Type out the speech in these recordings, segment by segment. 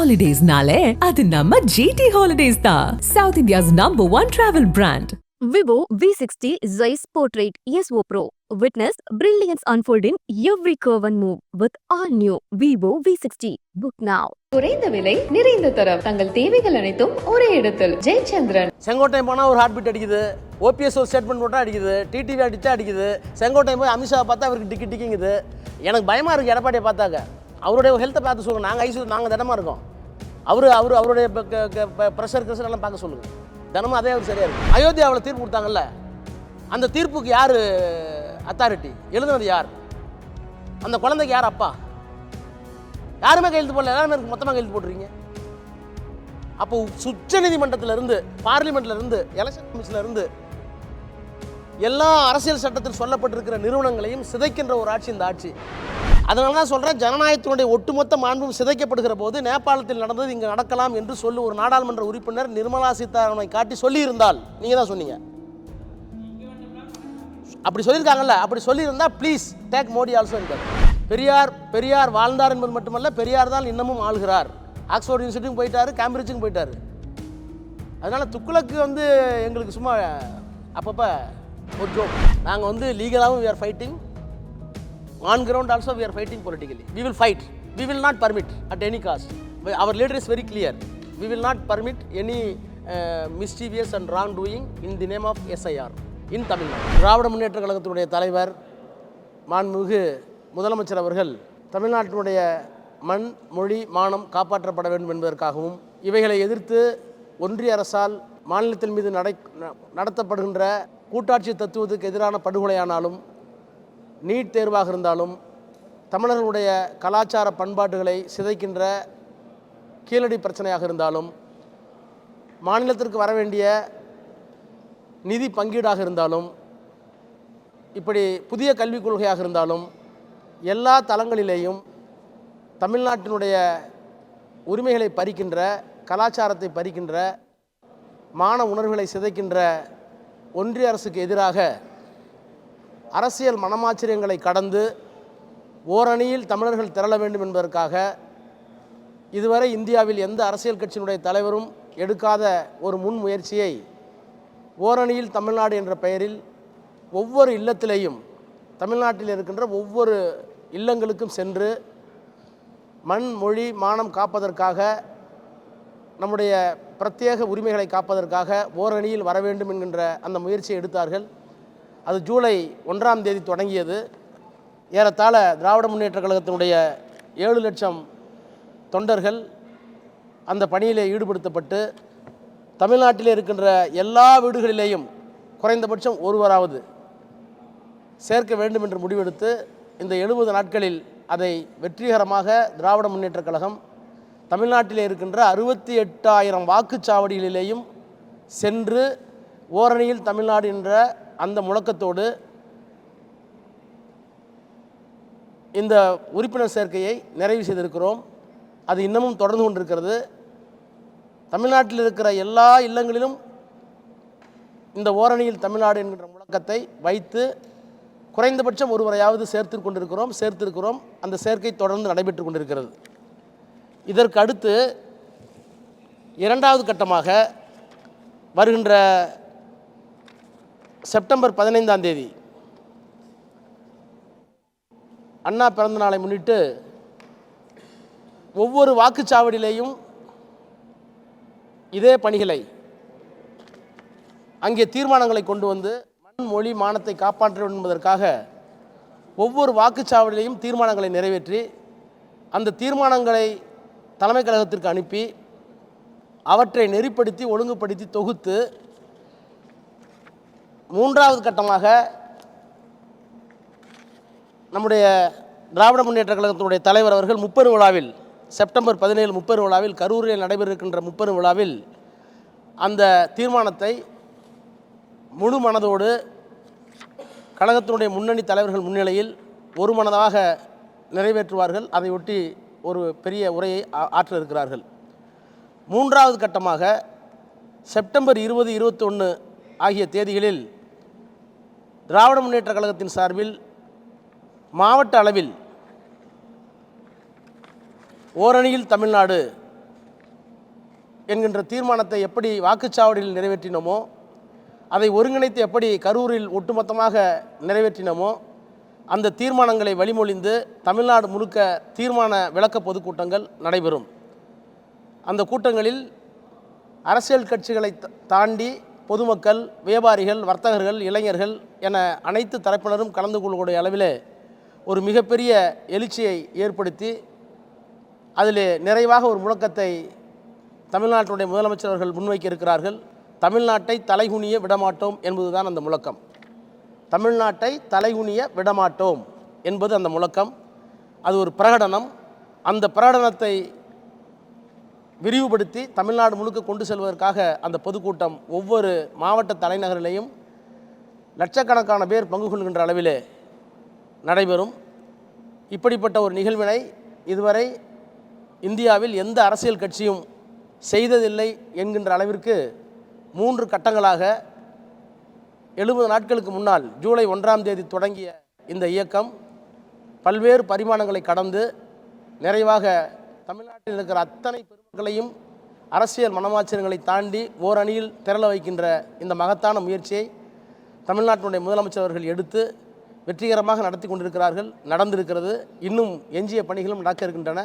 ஹாலிடேஸ்னாலே அது நம்ம ஜிடி ஹாலிடேஸ் தான் south India's number one travel brand Vivo V60 Zeiss Portrait ESO Pro. Witness brilliance unfold in every curve and move with all new Vivo V60. Book now. குறைந்த விலை நிறைந்த தரம். தங்கள் தேவைகள் அனைத்தும் ஒரே இடத்தில். ஜெயச்சந்திரன். செங்கோட்டையன் போனால் ஒரு ஹார்ட் பீட் அடிக்குது ஓபிஎஸ் ஒரு ஸ்டேட்மெண்ட் போட்டால் அடிக்குது. டிடிவி அடித்தா அடிக்குது. செங்கோட்டையன் போய் அமித்ஷா பார்த்தா அவருக்கு டிக்கி டிக்கிங்குது. எனக்கு பயமாக இருக்குது எடப்பாடியை பார்த்தாக்க. அவருடைய ஹெல்த்தை பார்த்து சொல்லுங்கள் நாங்கள் ஐசியூ நாங்கள் தினமாக இருக்கோம். அவர் அவர் அவருடைய ப்ரெஷர் ப்ரெஷர் எல்லாம் பார்க்க சொல்லுங்கள் தினமும் அதே அவர் சரியாக இருக்கும். அயோத்தியாவில் தீர்ப்பு கொடுத்தாங்கல்ல? அந்த தீர்ப்புக்கு யார் அத்தாரிட்டி எழுதுனது யார்? அந்த குழந்தைக்கு யார் அப்பா? யாருமே கையெழுத்து போடல. எல்லாருமே மொத்தமாக கையெழுத்து போட்டுருக்கீங்க. அப்போ உச்ச நீதிமன்றத்திலிருந்து பார்லிமெண்ட்லேருந்து பார்லிமெண்ட்ல இருந்து எலெக்ஷன் கமிஷன்லேருந்து எல்லா அரசியல் சட்டத்தில் சொல்லப்பட்டிருக்கிற நிறுவனங்களையும் சிதைக்கின்ற ஒரு ஆட்சி இந்த ஆட்சி. அதனால தான் சொல்கிறேன் ஜனநாயகத்தினுடைய ஒட்டுமொத்த மாண்பும் சிதைக்கப்படுகிற போது நேபாளத்தில் நடந்தது இங்கே நடக்கலாம் என்று சொல்லி ஒரு நாடாளுமன்ற உறுப்பினர் நிர்மலா சீதாராமனை காட்டி சொல்லியிருந்தால் நீங்கள் தான் சொன்னீங்க. அப்படி சொல்லியிருக்காங்கல்ல அப்படி சொல்லியிருந்தால் ப்ளீஸ் டேக் மோடி ஆல்சோ என்பது பெரியார் பெரியார் வாழ்ந்தார் என்பது மட்டுமல்ல பெரியார் தான் இன்னமும் ஆள்கிறார். ஆக்ஸ்போர்ட் யூனிவர்சிட்டிக்கும் போயிட்டார் கேம்பிரிட்ஜுக்கும் போயிட்டார். அதனால் துக்குளக்கு வந்து எங்களுக்கு சும்மா அப்பப்போ ஒரு ஜோக் நாங்கள் வந்து லீகலாகவும் we are fighting on ground also we are fighting politically we will fight we will not permit at any cost our leader is very clear we will not permit any mischievous and wrongdoing in the name of SIR in Tamil Nadu திராவிட முன்னேற்ற கழகத்தினுடைய தலைவர் மாண்புமிகு முதலமைச்சர் அவர்கள் தமிழ்நாட்டினுடைய மண் மொழி மானம் காப்பாற்றப்பட வேண்டும் என்பதற்காகவும் இவைகளை எதிர்த்து ஒன்றிய அரசால் மாநிலத்தின் மீது நடை ந- நடத்தப்படுகின்ற கூட்டாட்சி தத்துவத்துக்கு எதிரான படுகொலையானாலும் நீட் தேர்வாக இருந்தாலும் தமிழர்களுடைய கலாச்சார பண்பாடுகளை சிதைக்கின்ற கீழடி பிரச்சனையாக இருந்தாலும் மாநிலத்திற்கு வர வேண்டிய நிதி பங்கீடாக இருந்தாலும் இப்படி புதிய கல்விக் கொள்கையாக இருந்தாலும் எல்லா தளங்களிலேயும் தமிழ்நாட்டினுடைய உரிமைகளை பறிக்கின்ற கலாச்சாரத்தை பறிக்கின்ற மான உணர்வுகளை சிதைக்கின்ற ஒன்றிய அரசுக்கு எதிராக அரசியல் மனமாச்சரியங்களை கடந்து ஓரணியில் தமிழர்கள் திரள வேண்டும் என்பதற்காக இதுவரை இந்தியாவில் எந்த அரசியல் கட்சியினுடைய தலைவரும் எடுக்காத ஒரு முன்முயற்சியை ஓரணியில் தமிழ்நாடு என்ற பெயரில் ஒவ்வொரு இல்லத்திலேயும் தமிழ்நாட்டில் இருக்கின்ற ஒவ்வொரு இல்லங்களுக்கும் சென்று மண் மொழி மானம் காப்பதற்காக நம்முடைய பிரத்யேக உரிமைகளை காப்பதற்காக ஓரணியில் வர வேண்டும் என்கின்ற அந்த முயற்சியை எடுத்தார்கள். அது ஜூலை ஒன்றாம் தேதி தொடங்கியது. ஏறத்தாழ திராவிட முன்னேற்ற கழகத்தினுடைய ஏழு லட்சம் தொண்டர்கள் அந்த பணியிலே ஈடுபடுத்தப்பட்டு தமிழ்நாட்டில் இருக்கின்ற எல்லா வீடுகளிலேயும் குறைந்தபட்சம் ஒருவராவது சேர்க்க வேண்டும் என்று முடிவெடுத்து இந்த எழுபது நாட்களில் அதை வெற்றிகரமாக திராவிட முன்னேற்றக் கழகம் தமிழ்நாட்டில் இருக்கின்ற அறுபத்தி எட்டாயிரம் வாக்குச்சாவடிகளிலேயும் சென்று ஓரணியில் தமிழ்நாடு என்ற அந்த முழக்கத்தோடு இந்த உறுப்பினர் சேர்க்கையை நிறைவு செய்திருக்கிறோம். அது இன்னமும் தொடர்ந்து கொண்டிருக்கிறது. தமிழ்நாட்டில் இருக்கிற எல்லா இல்லங்களிலும் இந்த ஓரணியில் தமிழ்நாடு என்கின்ற முழக்கத்தை வைத்து குறைந்தபட்சம் ஒருவரையாவது சேர்த்து கொண்டிருக்கிறோம் சேர்த்திருக்கிறோம். அந்த சேர்க்கை தொடர்ந்து நடைபெற்று கொண்டிருக்கிறது. இதற்கு அடுத்து இரண்டாவது கட்டமாக வருகின்ற செப்டம்பர் பதினைந்தாம் தேதி. அண்ணா பிறந்த நாளை முன்னிட்டு ஒவ்வொரு வாக்குச்சாவடியிலேயும் இதே பணிகளை அங்கே தீர்மானங்களை கொண்டு வந்து மண் மொழி மானத்தை காப்பாற்ற என்பதற்காக ஒவ்வொரு வாக்குச்சாவடியிலையும் தீர்மானங்களை நிறைவேற்றி அந்த தீர்மானங்களை தலைமை கழகத்திற்கு அனுப்பி அவற்றை நெறிப்படுத்தி ஒழுங்குபடுத்தி தொகுத்து மூன்றாவது கட்டமாக நம்முடைய திராவிட முன்னேற்ற கழகத்தினுடைய தலைவர் அவர்கள் முப்பெரு விழாவில் செப்டம்பர் பதினேழு முப்பெரு விழாவில் கரூரில் நடைபெற இருக்கின்ற விழாவில் அந்த தீர்மானத்தை முழு மனதோடு கழகத்தினுடைய முன்னணி தலைவர்கள் முன்னிலையில் ஒரு மனதாக நிறைவேற்றுவார்கள். அதையொட்டி ஒரு பெரிய உரையை ஆ- ஆற்ற இருக்கிறார்கள் மூன்றாவது கட்டமாக செப்டம்பர் இருபது இருபத்தொன்று ஆகிய தேதிகளில் திராவிட முன்னேற்ற கழகத்தின் சார்பில் மாவட்ட அளவில் ஓரணியில் தமிழ்நாடு என்கின்ற தீர்மானத்தை எப்படி வாக்குச்சாவடியில் நிறைவேற்றினோமோ அதை ஒருங்கிணைத்து எப்படி கரூரில் ஒட்டுமொத்தமாக நிறைவேற்றினோமோ அந்த தீர்மானங்களை வழிமொழிந்து தமிழ்நாடு முழுக்க தீர்மான விளக்க பொதுக்கூட்டங்கள் நடைபெறும். அந்த கூட்டங்களில் அரசியல் கட்சிகளை தாண்டி பொதுமக்கள் வியாபாரிகள் வர்த்தகர்கள் இளைஞர்கள் என அனைத்து தரப்பினரும் கலந்து கொள்ளக்கூடிய அளவிலே ஒரு மிகப்பெரிய எழுச்சியை ஏற்படுத்தி அதிலே நிறைவாக ஒரு முழக்கத்தை தமிழ்நாட்டுடைய முதலமைச்சர் அவர்கள் முன்வைக்க இருக்கிறார்கள். தமிழ்நாட்டை தலைகுனிய விடமாட்டோம் என்பதுதான் அந்த முழக்கம். தமிழ்நாட்டை தலைகுனிய விடமாட்டோம் என்பது அந்த முழக்கம். அது ஒரு பிரகடனம். அந்த பிரகடனத்தை விரிவுபடுத்தி தமிழ்நாடு முழுக்க கொண்டு செல்வதற்காக அந்த பொதுக்கூட்டம் ஒவ்வொரு மாவட்ட தலைநகரிலையும் லட்சக்கணக்கான பேர் பங்கு கொள்கின்ற அளவிலே நடைபெறும். இப்படிப்பட்ட ஒரு நிகழ்வினை இதுவரை இந்தியாவில் எந்த அரசியல் கட்சியும் செய்ததில்லை என்கின்ற அளவிற்கு மூன்று கட்டங்களாக எழுபது நாட்களுக்கு முன்னால் ஜூலை ஒன்றாம் தேதி தொடங்கிய இந்த இயக்கம் பல்வேறு பரிமாணங்களை கடந்து நிறைவாக தமிழ்நாட்டில் இருக்கிற அத்தனை மக்களையும் அரசியல் மனமாச்சரியங்களை தாண்டி ஓரணியில் திரள வைக்கின்ற இந்த மகத்தான முயற்சியை தமிழ்நாட்டினுடைய முதலமைச்சர் அவர்கள் எடுத்து வெற்றிகரமாக நடத்தி கொண்டிருக்கிறார்கள் நடந்திருக்கிறது. இன்னும் எஞ்சிய பணிகளும் நடக்க இருக்கின்றன.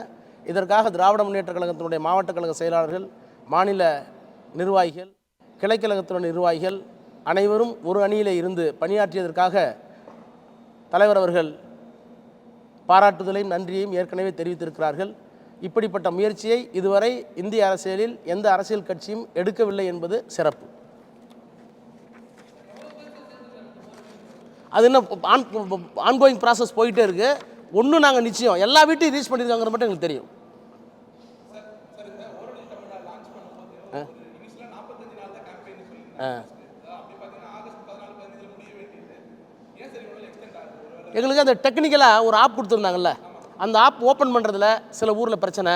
இதற்காக திராவிட முன்னேற்ற கழகத்தினுடைய மாவட்ட கழக செயலாளர்கள் மாநில நிர்வாகிகள் கிளைக்கழகத்தினுடைய நிர்வாகிகள் அனைவரும் ஒரு அணியிலே இருந்து பணியாற்றியதற்காக தலைவர் அவர்கள் பாராட்டுதலையும் நன்றியையும் ஏற்கனவே தெரிவித்திருக்கிறார்கள். இப்படிப்பட்ட முயற்சியை இதுவரை இந்திய அரசியலில் எந்த அரசியல் கட்சியும் எடுக்கவில்லை என்பது சிறப்பு அது என்ன ஆன் ஆன்கோயிங் ப்ராசஸ் போயிட்டே இருக்கு ஒன்றும் நாங்கள் நிச்சயம் எல்லா வீட்டையும் ரீச் பண்ணியிருக்காங்கிற மட்டும் எங்களுக்கு தெரியும் ஆ. ஆ. எங்களுக்கு அந்த டெக்னிக்கலாக ஒரு ஆப் கொடுத்துருந்தாங்கல்ல அந்த ஆப் ஓப்பன் பண்ணுறதுல சில ஊரில் பிரச்சனை.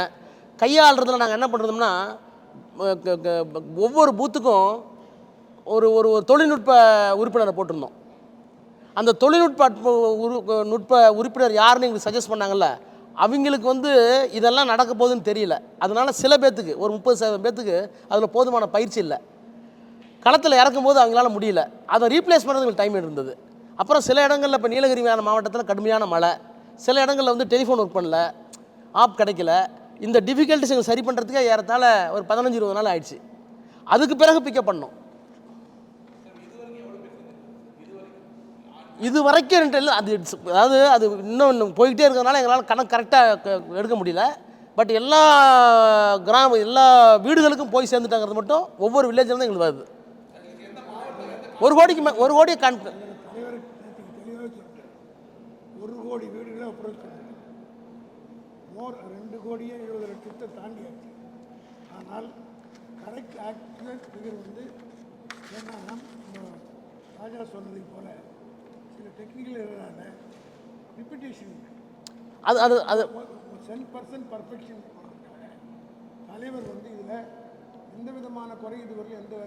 கையாளுறதுல நாங்கள் என்ன பண்ணுறோம்னா ஒவ்வொரு பூத்துக்கும் ஒரு ஒரு தொழில்நுட்ப உறுப்பினரை போட்டிருந்தோம். அந்த தொழில்நுட்ப உரு- நுட்ப உறுப்பினர் யாருன்னு எங்களுக்கு சஜஸ்ட் பண்ணாங்கல்ல அவங்களுக்கு வந்து இதெல்லாம் நடக்க போகுதுன்னு தெரியல. அதனால் சில பேர்த்துக்கு ஒரு முப்பது சதவீதம் பேர்த்துக்கு அதில் போதுமான பயிற்சி இல்லை. களத்தில் இறக்கும்போது அவங்களால முடியல. அதை ரீப்ளேஸ் பண்ணுறதுக்கு டைம் இருந்தது. அப்புறம் சில இடங்களில் இப்போ நீலகிரி மாவட்டத்தில் கடுமையான மழை. சில இடங்களில் வந்து டெலிஃபோன் ஒர்க் பண்ணல ஆப் கிடைக்கல. இந்த டிஃபிகல்ட்டிஸ் எங்களுக்கு சரி பண்ணுறதுக்கே ஏறத்தாழ ஒரு பதினஞ்சு இருபது நாள் ஆயிடுச்சு. அதுக்கு பிறகு பிக்கப் பண்ணோம். இது வரைக்கும் இல்லை, அது அதாவது அது இன்னும் இன்னும் போய்கிட்டே இருக்கிறதுனால எங்களால் கணக்கு கரெக்டாக எடுக்க முடியல. பட் எல்லா கிராம எல்லா வீடுகளுக்கும் போய் சேர்ந்துட்டாங்கிறது மட்டும் ஒவ்வொரு வில்லேஜ்லேருந்து எங்களுக்கு வருது. ஒரு கோடிக்கு மே ஒரு கோடியை கான் ஒரு கோடி வீடு பண்ணிருக்கோம் மோர் ரெண்டு கோடியே எழுபது லட்சத்தை தாண்டியாச்சு. ஆனால் கரெக்ட் ஆக்சுவல் ஃபிகர் வந்து என்னன்னா ராஜா சொன்னதை போல சில டெக்னிக்கல் எரரான ரிப்பிட்டேஷன் அது அது அது சென் பர்சன்ட் பர்ஃபெக்ஷன் தலைவர் வந்து இதில் எந்த விதமான குறை இதுவரையும் எந்த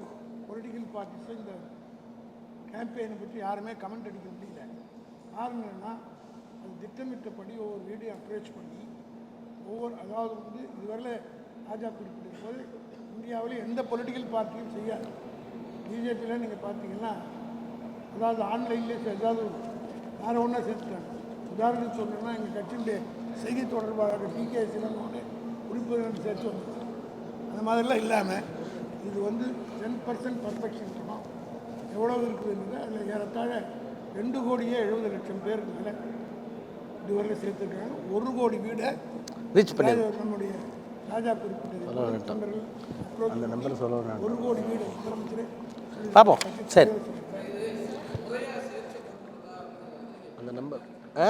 பொலிட்டிக்கல் பார்ட்டிஸும் இந்த கேம்பெயினை பற்றி யாருமே கமெண்ட் அடிக்க முடியல. காரணம் என்னன்னா அது திட்டமிட்டபடி ஒவ்வொரு வீடியோ அப்ரோச் பண்ணி ஒவ்வொரு அதாவது வந்து இதுவரையில் ராஜா குறிப்பிட்ட போது இந்தியாவில் எந்த பொலிட்டிக்கல் பார்ட்டியும் செய்யாது. பிஜேபியில் நீங்கள் பார்த்தீங்கன்னா அதாவது ஆன்லைன்லேயே ஏதாவது வேறு ஒன்றா சேர்த்துட்டாங்க. உதாரணத்துக்கு சொல்லணும்னா எங்கள் கட்சியினுடைய செய்தி தொடர்பாளர் டி கே சிவனோட உறுப்பினர் சேர்த்து வந்தது. அந்த மாதிரிலாம் இல்லாமல் இது வந்து டென் பர்சன்ட் பர்ஃபெக்ஷன் சொன்னோம். எவ்வளோ இருக்குதுன்றது அதில் ஏறத்தாழ ரெண்டு கோடியே எழுபது லட்சம் பேருக்கு மேலே இதுவரையில் சேர்த்துருக்காங்க. ஒரு கோடி வீடை ரீச் பண்ணி நம்முடைய ராஜா குறிப்பிட்டது. தொண்டர்கள் approach பண்ணி ஒரு கோடி வீடு முதலமைச்சரே. பார்ப்போம் சரி. அந்த நம்பர். ஆ?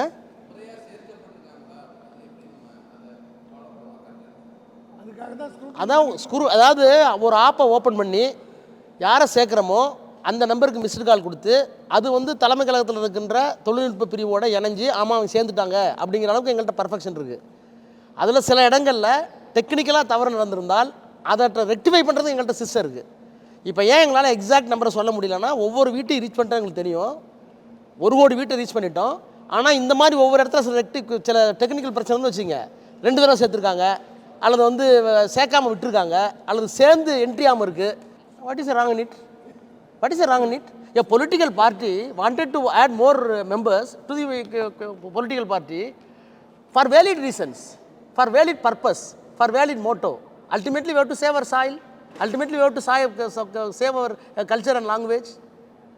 அதுக்காக தான் ஸ்கூல் அதான் ஸ்குரு அதாவது ஒரு ஆப்பை ஓப்பன் பண்ணி யாரை சேர்க்குறோமோ அந்த நம்பருக்கு மிஸ்டு கால் கொடுத்து அது வந்து தலைமை கழகத்தில் இருக்கின்ற தொழில்நுட்ப பிரிவோட இணைஞ்சு ஆமாம் அவங்க சேர்ந்துட்டாங்க அப்படிங்கிற அளவுக்கு எங்கள்கிட்ட பர்ஃபெக்ஷன் இருக்குது அதில் சில இடங்களில் டெக்னிக்கலாக தவறு நடந்திருந்தால் அதை ரெக்டிஃபை பண்ணுறது எங்கள்கிட்ட சிஸ்டம் இருக்குது இப்போ ஏன் எங்களால் எக்ஸாக்ட் நம்பரை சொல்ல முடியலன்னா ஒவ்வொரு வீட்டையும் ரீச் பண்ணுறது எங்களுக்கு தெரியும். ஒரு கோடி வீட்டை ரீச் பண்ணிட்டோம். ஆனால் இந்த மாதிரி ஒவ்வொரு இடத்துல சில ரெக்டி சில டெக்னிக்கல் பிரச்சனை வச்சுங்க ரெண்டு தடவை சேர்த்துருக்காங்க அல்லது வந்து சேர்க்காமல் விட்டுருக்காங்க அல்லது சேர்ந்து என்ட்ரி ஆகாமல் இருக்குது what is wrong it what is wrong it a political party wanted to add more members to the political party for valid reasons, for valid purpose, for valid motto. Ultimately, we have to save our soil. Ultimately, we have to save, save our uh, culture and language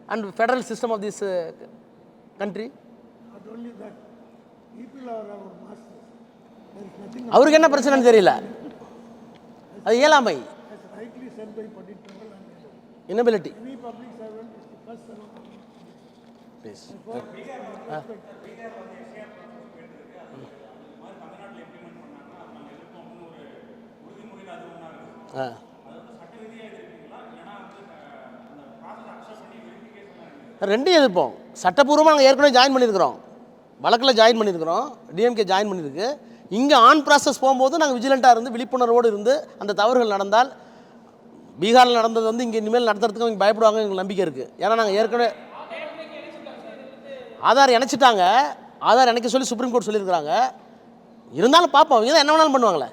and federal system of this uh, country. Not only that, people are our masters. There is nothing அவருக்கு என்ன பிரச்சனைன்னு தெரியல அது இயலாமை inability any public servant is the first servant of please ஆ. ரெண்டையும் எதிர்ப்போம். சட்டப்பூர்வமாக நாங்கள் ஏற்கனவே ஜாயின் பண்ணியிருக்கிறோம். வழக்கில் ஜாயின் பண்ணியிருக்கிறோம். டிஎம்கே ஜாயின் பண்ணியிருக்கு. இங்கே ஆன் ப்ராசஸ் போகும்போது நாங்கள் விஜிலண்ட்டாக இருந்து விழிப்புணர்வோடு இருந்து அந்த தவறுகள் நடந்தால் பீகாரில் நடந்தது வந்து இங்கே இனிமேல் நடத்துறதுக்கு அவங்க பயப்படுவாங்க எங்களுக்கு நம்பிக்கை இருக்குது ஏன்னா நாங்கள் ஏற்கனவே ஆதார் இணைச்சிட்டாங்க. ஆதார் இணைக்க சொல்லி சுப்ரீம் கோர்ட் சொல்லியிருக்கிறாங்க. இருந்தாலும் பார்ப்போம். அவங்க தான் என்ன வேணாலும் பண்ணுவாங்களே.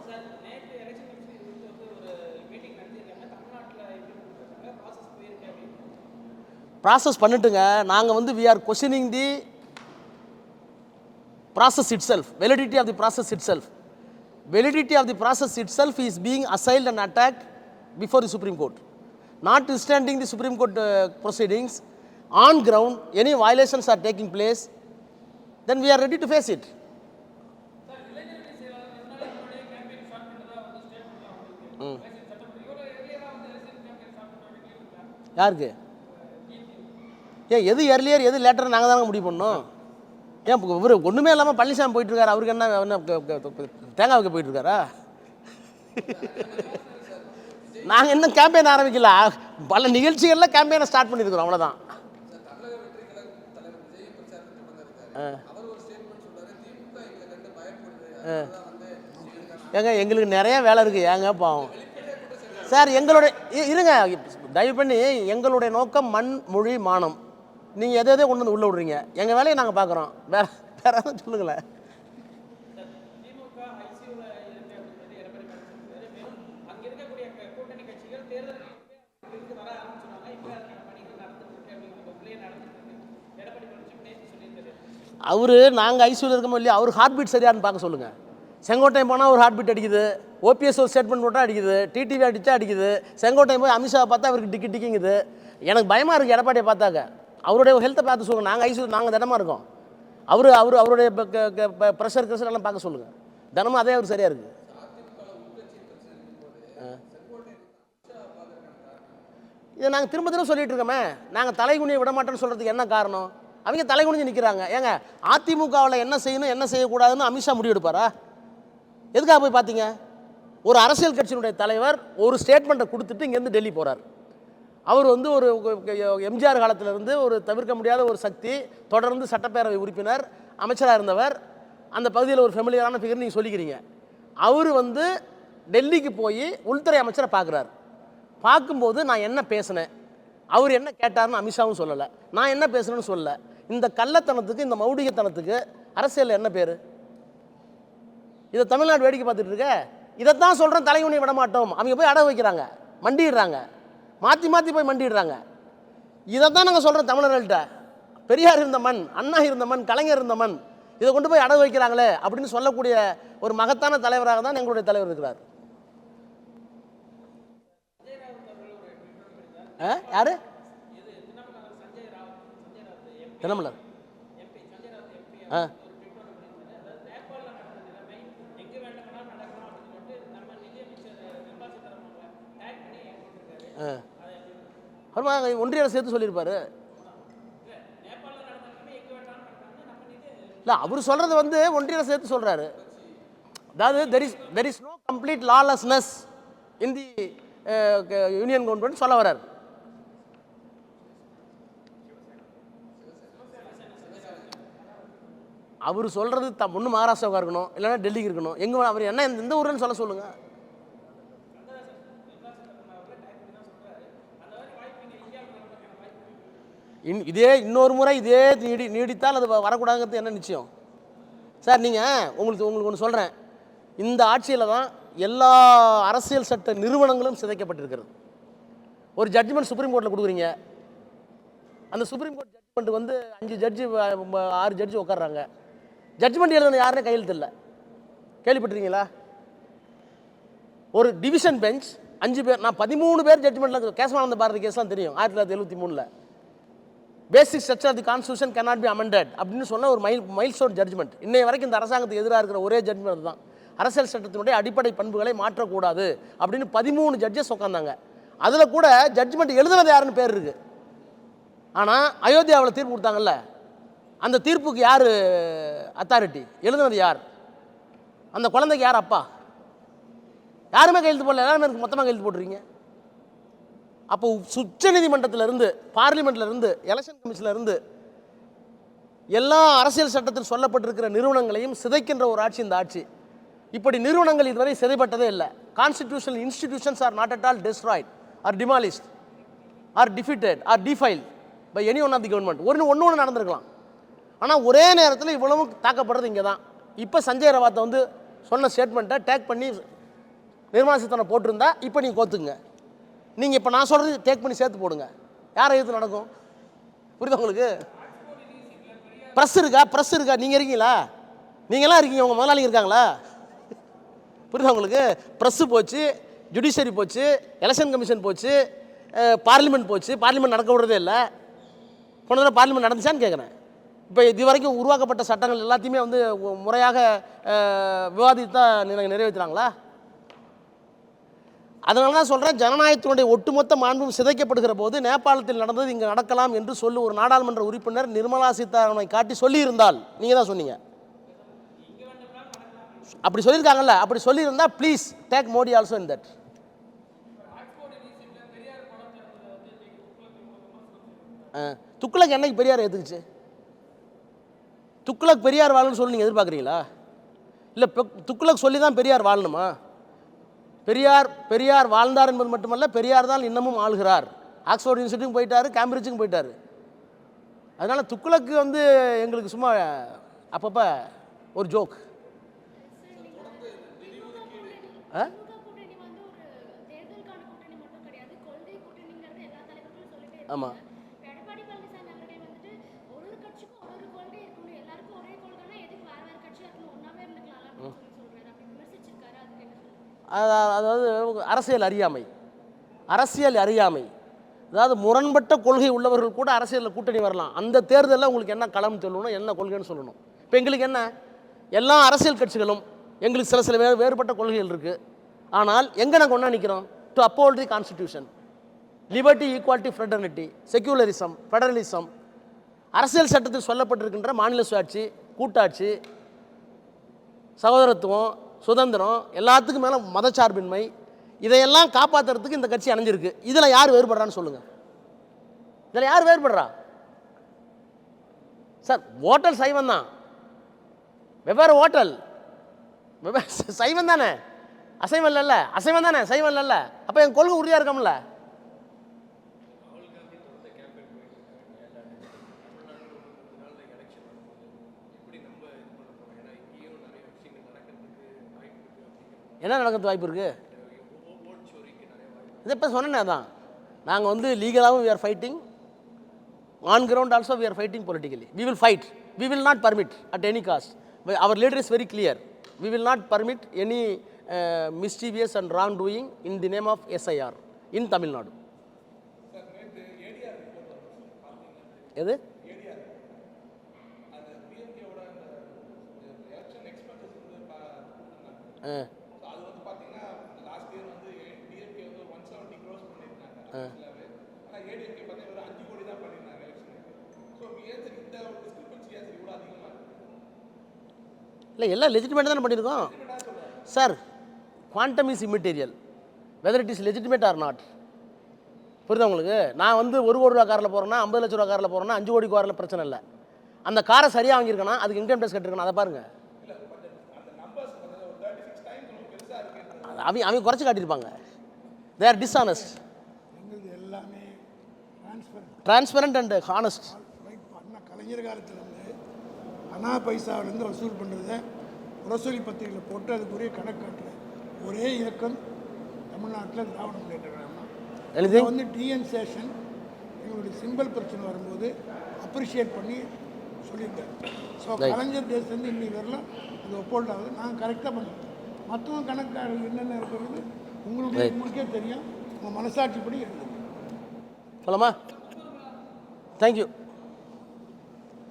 ப்ராசஸ் பண்ணிட்டுங்க. நாங்கள் வந்து we are questioning the process itself validity of the process itself validity of the process itself is being assailed and attack before the Supreme Court not standing the Supreme Court proceedings on ground any violations are taking place then we are ready to face it யாருக்கு ஏன் எது earlier எது later நாங்கள் தானே முடிவு பண்ணோம் ஏன் இவர் ஒன்றுமே இல்லாமல் பழனிசாமி போயிட்டு இருக்காரு அவருக்கு என்ன என்ன க- நாங்கள் இன்னும் கேம்பெயின் ஆரம்பிக்கல. பல நிகழ்ச்சிகளில் கேம்பெயினை ஸ்டார்ட் பண்ணியிருக்கிறோம் அவ்வளோதான் ஆ. ஆ. ஏங்க எங்களுக்கு நிறைய வேலை இருக்குது ஏங்க பாவம். சார் எங்களுடைய இ- இருங்க. தயவு பண்ணி எங்களுடைய நோக்கம் மண் மொழி மானம். நீங்கள் எதை எதை கொண்டு வந்து உள்ளே விட்றீங்க. எங்கள் வேலையை நாங்கள் பார்க்குறோம் வேற வேற எதுவும் சொல்லுங்களேன். அவர் நாங்கள் ஐசியூவில் இருக்கோமோ இல்லையா அவர் ஹார்ட் பீட் சரியான்னு பார்க்க சொல்லுங்கள் செங்கோட்டையம் போனால் ஒரு ஹார்ட் பீட் அடிக்குது ஓபிஎஸ் ஒரு ஸ்டேட்மெண்ட் போட்டால் அடிக்குது. டிடிவி அடித்தா அடிக்குது. செங்கோட்டையம் போய் அமித்ஷா பார்த்தா அவருக்கு டிக்கி டிக்கிங்குது. எனக்கு பயமாக இருக்குது எடப்பாடியை பார்த்தாக்க. அவருடைய ஹெல்த்தை பார்த்து சொல்லுங்கள் நாங்கள் ஐசியூ நாங்கள் தினமாக இருக்கோம். அவர் அவர் அவருடைய ப்ரெஷர் க்ரெஷர் எல்லாம் பார்க்க சொல்லுங்கள் தினமும் அதே அவர் சரியாக இருக்குது இதை நாங்கள் திரும்ப திரும்ப சொல்லிகிட்டு இருக்கோமே. நாங்கள் தலைகுனியை விட மாட்டோம்னு சொல்கிறதுக்கு என்ன காரணம்? அவங்க தலைகுனிஞ்சு நிற்கிறாங்க ஏங்க அதிமுகவில் என்ன செய்யணும் என்ன செய்யக்கூடாதுன்னு அமித்ஷா முடிவெடுப்பாரா? எதுக்காக போய் பார்த்தீங்க? ஒரு அரசியல் கட்சியினுடைய தலைவர் ஒரு ஸ்டேட்மெண்ட்டை கொடுத்துட்டு இங்கேருந்து டெல்லி போகிறார் அவர் வந்து ஒரு எம்ஜிஆர் காலத்திலிருந்து ஒரு தவிர்க்க முடியாத ஒரு சக்தி தொடர்ந்து சட்டப்பேரவை உறுப்பினர் அமைச்சராக இருந்தவர். அந்த பகுதியில் ஒரு ஃபெமிலியரான ஃபிகர் நீங்கள் சொல்லிக்கிறீங்க. அவர் வந்து டெல்லிக்கு போய் உள்துறை அமைச்சரை பார்க்குறாரு. பார்க்கும்போது நான் என்ன பேசினேன்? அவர் என்ன கேட்டார்னு அமித்ஷாவும் சொல்லலை. நான் என்ன பேசுனேன்னு சொல்லலை. இந்த கள்ளத்தனத்துக்கு இந்த மௌடிகத்தனத்துக்கு அரசியலில் என்ன பேர்? இதை தமிழ்நாடு வேடிக்கை பார்த்துட்டு இருக்க? இதைத்தான் சொல்கிறேன் தலைவனை விட மாட்டோம். அவங்க போய் அடகு வைக்கிறாங்க மண்டிடுறாங்க மாற்றி மாற்றி போய் மண்டிடுறாங்க இதை தான் நாங்கள் சொல்கிறோம் தமிழர்கள்ட்ட. பெரியார் இருந்த மண் அண்ணா இருந்த மண் கலைஞர் இருந்த மண் இதை கொண்டு போய் அடகு வைக்கிறாங்களே அப்படின்னு சொல்லக்கூடிய ஒரு மகத்தான தலைவராக தான் எங்களுடைய தலைவர் இருக்கிறார். ஆ? யாரு? தினமலர் ஆ. ஆ. ஆமா ஒன்றிய அரசு சேர்த்து சொல்லியிருப்பாரு. இல்லை அவர் சொல்கிறது வந்து ஒன்றிய அரசு சேர்த்து சொல்கிறாரு அதாவது there is there is no complete lawlessness in the union government சொல்ல வர்றாரு. அவர் சொல்கிறது த ஒன்று மகாராஷ்டிராவுக்கு இருக்கணும் இல்லைன்னா டெல்லிக்கு இருக்கணும். எங்கே அவர் என்ன எந்த எந்த ஊருன்னு சொல்ல சொல்லுங்கள் இன் இதே இன்னொரு முறை இதே நீடி நீடித்தால் அது வரக்கூடாதுங்கிறது என்ன நிச்சயம்? சார் நீங்கள் உங்களுக்கு உங்களுக்கு ஒன்று சொல்கிறேன் இந்த ஆட்சியில் தான் எல்லா அரசியல் சட்ட நிறுவனங்களும் சிதைக்கப்பட்டிருக்கிறது. ஒரு ஜட்ஜ்மெண்ட் சுப்ரீம் கோர்ட்டில் கொடுக்குறீங்க. அந்த சுப்ரீம் கோர்ட் ஜட்ஜ்மெண்ட் வந்து அஞ்சு ஜட்ஜு ஆறு ஜட்ஜு உட்காடுறாங்க ஜட்ஜ்மெண்ட் எழுதுன யாருன்னு கையெழுத்து இல்லை. கேள்விப்பட்டிருக்கீங்களா? ஒரு டிவிஷன் பெஞ்ச் அஞ்சு பேர் நான் பதிமூணு பேர் ஜட்ஜ்மெண்ட்டில் கேசவானந்த பாரதி கேஸ்லாம் தெரியும். ஆயிரத்தி தொள்ளாயிரத்தி எழுபத்தி மூணில். Basic structure of the constitution cannot be amended அப்படின்னு சொன்ன ஒரு மைல் மைல் ஸ்டோன் ஜட்மெண்ட் இன்னைய வரைக்கும் இந்த அரசாங்கத்துக்கு எதிராக இருக்கிற ஒரே ஜட்ஜ்மெண்ட் தான் அரசியல் சட்டத்தினுடைய அடிப்படை பண்புகளை மாற்றக்கூடாது அப்படின்னு பதிமூணு ஜட்ஜஸ் உட்காந்தாங்க அதில் கூட ஜட்ஜ்மெண்ட் எழுதுனது யாருன்னு பேர் இருக்குது ஆனால் அயோத்தியாவில் தீர்ப்பு கொடுத்தாங்கல்ல? அந்த தீர்ப்புக்கு யார் அத்தாரிட்டி எழுதுனது யார்? அந்த குழந்தைக்கு யார் அப்பா? யாருமே கையெழுத்து போடல. எல்லாருமே மொத்தமாக கையெழுத்து போட்டுருக்கீங்க. அப்போ உச்ச நீதிமன்றத்திலிருந்து இருந்து பார்லிமெண்ட்ல இருந்து எலெக்ஷன் கமிஷன்லேருந்து எல்லா அரசியல் சட்டத்தில் சொல்லப்பட்டிருக்கிற நிறுவனங்களையும் சிதைக்கின்ற ஒரு ஆட்சி இந்த ஆட்சி. இப்படி நிறுவனங்கள் இதுவரை சிதைப்பட்டதே இல்லை. Constitutional institutions are not at all destroyed or demolished or defeated or defile by any one of the government ஒன்று ஒன்று ஒன்று நடந்திருக்கலாம். ஆனால் ஒரே நேரத்தில் இவ்வளவும் தாக்கப்படுறது இங்கே தான் இப்போ சஞ்சய் ரவாத்தை வந்து சொன்ன ஸ்டேட்மெண்ட்டை டேக் பண்ணி நிர்மலா சீதாராமன் போட்டிருந்தா இப்போ நீங்கள் கோத்துங்க நீங்கள் இப்போ நான் சொல்கிறது டேக் பண்ணி சேர்த்து போடுங்க. யாரை எதிர்த்து நடக்கும்? புரியுதா உங்களுக்கு? ப்ரெஸ் இருக்கா? ப்ரெஸ் இருக்கா? நீங்கள் இருக்கீங்களா? நீங்களாம் இருக்கீங்க. உங்கள் முதலாளி இருக்காங்களா? புரியுதா உங்களுக்கு? ப்ரெஸ்ஸு போச்சு ஜுடிஷியரி போச்சு எலெக்ஷன் கமிஷன் போச்சு பார்லிமெண்ட் போச்சு. பார்லிமெண்ட் நடக்க விடுறதே இல்லை. போன தடவை பார்லிமெண்ட் நடந்துச்சான்னு கேட்குறேன் இப்போ இது வரைக்கும் உருவாக்கப்பட்ட சட்டங்கள் எல்லாத்தையுமே வந்து முறையாக விவாதித்து தான் நிறைவேற்றினாங்களா? அதனால தான் சொல்கிறேன் ஜனநாயகத்தினுடைய ஒட்டுமொத்த மாண்பும் சிதைக்கப்படுகிற போது நேபாளத்தில் நடந்தது இங்கே நடக்கலாம் என்று சொல்லி ஒரு நாடாளுமன்ற உறுப்பினர் நிர்மலா சீதாராமனை காட்டி சொல்லியிருந்தால் நீங்கள் தான் சொன்னீங்க. அப்படி சொல்லியிருக்காங்கல்ல அப்படி சொல்லியிருந்தா please take Modi also in that Thuglak என்னைக்கு பெரியார் ஏற்றுக்குச்சு துக்ளக் பெரியார் வாழணும்னு சொல்லி நீங்கள் எதிர்பார்க்குறீங்களா? இல்லை துக்ளக் சொல்லி தான் பெரியார் வாழணுமா? பெரியார் பெரியார் வாழ்ந்தார் என்பது மட்டுமல்ல பெரியார் தான் இன்னமும் ஆளுகிறார். ஆக்ஸ்போர்ட் யூனிவர்சிட்டிக்கும் போயிட்டார் கேம்பிரிட்ஜுக்கும் போயிட்டார். அதனால் துக்ளக்கு வந்து எங்களுக்கு சும்மா அப்பப்போ ஒரு ஜோக். ஆ? ஆமாம் வந்து ஒரு தேர்தலுக்கான கூட்டணி மட்டும் கிடையாது கொள்கை கூட்டணிங்கிறது எல்லா தலைவர்களும் சொல்லிட்டே இருக்காங்க. ஆமாம் இப்ப எடப்பாடி பழனிசாமி அவர்கள் வந்துட்டு ஒரு ஒரு கட்சிக்கும் ஒரு ஒரு கொள்கை இருக்கணும் எல்லாருக்கும் ஒரே கொள்கைனா எதுக்கு வேற வேற கட்சியா இருக்கணும் ஒன்னாவே இருந்துக்கலாம் அப்படின்னு சொல்லி சொல்றாரு அப்படி விமர்சிச்சிருக்காரு அதுக்கு என்ன சொல்றீங்க அதா- அதாவது அரசியல் அறியாமை. அரசியல் அறியாமை. அதாவது முரண்பட்ட கொள்கை உள்ளவர்கள் கூட அரசியலில் கூட்டணி வரலாம். அந்த தேர்தலில் உங்களுக்கு என்ன களம் சொல்லணும் என்ன கொள்கைன்னு சொல்லணும். இப்போ எங்களுக்கு என்ன? எல்லா அரசியல் கட்சிகளும் எங்களுக்கு சில சில வே வேறுபட்ட கொள்கைகள் இருக்குது ஆனால் எங்கே நாங்கள் ஒன்றா நிற்கிறோம் to uphold the constitution liberty equality fraternity secularism federalism அரசியல் சட்டத்தில் சொல்லப்பட்டிருக்கின்ற மாநில சுயாட்சி கூட்டாட்சி சகோதரத்துவம் சுதந்திரம் எல்லாத்துக்கும் மேலே மதச்சார்பின்மை இதையெல்லாம் காப்பாற்றுறதுக்கு இந்த கட்சி அணைஞ்சிருக்கு. இதில் யார் வேறுபடுறான்னு சொல்லுங்கள் இதில் யார் வேறுபடுறா? சார் ஓட்டல் சைவம் தான். வெவ்வேறு ஓட்டல். வெவ்வேறு சைவம் தானே? அசைவம் இல்லைல்ல. அசைவம் தானே? சைவம் இல்லைல்ல. அப்போ என் கொள்கை உறுதியாக இருக்கோம்ல என்ன நடக்கிறது வாய்ப்பு இருக்குது இதை இப்போ சொன்னேன்னா தான் நாங்கள் வந்து லீகலாகவும் we are fighting on ground also we are fighting politically we will fight we will not permit at any cost our leader is very clear we will not permit any mischievous and wrongdoing in the name of SIR in Tamil Nadu எது ஆ இல்லை எல்லாம் legitimate தானே பண்ணியிருக்கோம். Sir quantum is immaterial whether it is legitimate or not புரியுதா உங்களுக்கு? நான் வந்து ஒரு கோடி ரூபா காரில் போகிறேன்னா ஐம்பது லட்ச ரூபா காரில் போகிறேன்னா அஞ்சு கோடி காரில் பிரச்சனை இல்லை. அந்த காரை சரியாக வாங்கியிருக்கேனா அதுக்கு இன்கம் டேக்ஸ் கட்டிருக்கணும் அதை பாருங்கள் அவங்க அவங்க குறைச்சி காட்டியிருப்பாங்க. They are dishonest transparent and honest Kalaignar காலத்துலேருந்து அண்ணா பைசாவிலேருந்து வசூல் பண்ணுறத முரசொலி பத்திரிகையில் போட்டு அதுக்குரிய கணக்கு காட்டுறேன். ஒரே இயக்கம் தமிழ்நாட்டில் திராவிட முன்னேற்ற கழகம் வந்து டிஎன் சேஷன் எங்களுடைய சிம்பிள் பிரச்சனை வரும்போது அப்ரிஷியேட் பண்ணி சொல்லியிருக்காரு. ஸோ கலைஞர் டேஸ்லேருந்து இன்னைக்கு வரலாம். அது ஒப்போல்ட் ஆகுது நாங்கள் கரெக்டாக பண்ணுறோம் மற்றவங்க கணக்கு என்னென்ன இருக்கிறது? உங்களுக்கு உங்களுக்கே தெரியும். உங்கள் மனசாட்சிப்படி எழுதுங்க. சொல்லமா தேங்க்யூ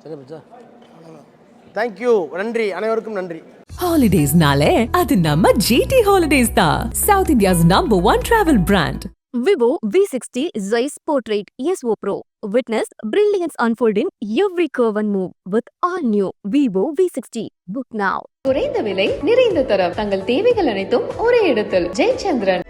சரி பிச்சா தேங்க்யூ நன்றி. அனைவருக்கும் நன்றி. ஹாலிடேஸ்னாலே அது நம்ம ஜிடி ஹாலிடேஸ் தான். South India's number one travel brand Vivo V60 Zeiss Portrait ESO Pro. Witness brilliance unfold in every curve and move with all new Vivo V60. Book now. குறைந்த விலை நிறைந்த தரம். தங்கள் தேவைகள் அனைத்தும் ஒரே இடத்தில். ஜெயச்சந்திரன்.